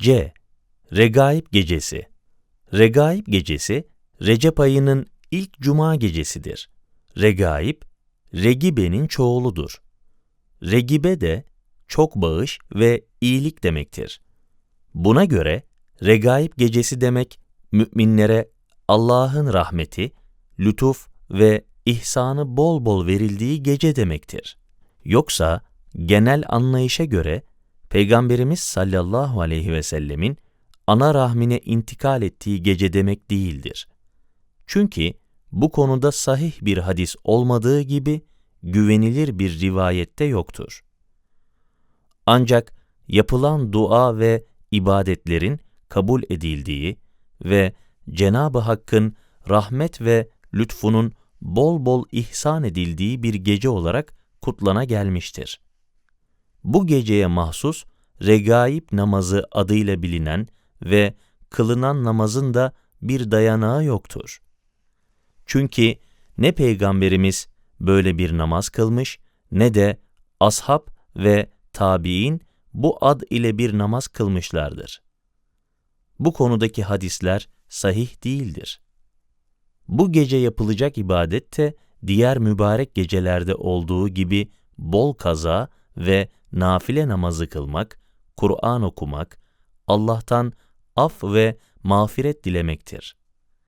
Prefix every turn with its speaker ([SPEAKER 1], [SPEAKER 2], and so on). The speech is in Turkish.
[SPEAKER 1] C. Regaib Gecesi Regaib Gecesi, Recep ayının ilk cuma gecesidir. Regaib, regibenin çoğuludur. Regibe de çok bağış ve iyilik demektir. Buna göre Regaib Gecesi demek, müminlere Allah'ın rahmeti, lütuf ve ihsanı bol bol verildiği gece demektir. Yoksa genel anlayışa göre Peygamberimiz sallallahu aleyhi ve sellemin ana rahmine intikal ettiği gece demek değildir. Çünkü bu konuda sahih bir hadis olmadığı gibi güvenilir bir rivayette yoktur. Ancak yapılan dua ve ibadetlerin kabul edildiği ve Cenab-ı Hakk'ın rahmet ve lütfunun bol bol ihsan edildiği bir gece olarak kutlana gelmiştir. Bu geceye mahsus regaib namazı adıyla bilinen ve kılınan namazın da bir dayanağı yoktur. Çünkü ne Peygamberimiz böyle bir namaz kılmış ne de ashab ve tabi'in bu ad ile bir namaz kılmışlardır. Bu konudaki hadisler sahih değildir. Bu gece yapılacak ibadet de diğer mübarek gecelerde olduğu gibi bol kaza ve nafile namazı kılmak, Kur'an okumak, Allah'tan af ve mağfiret dilemektir.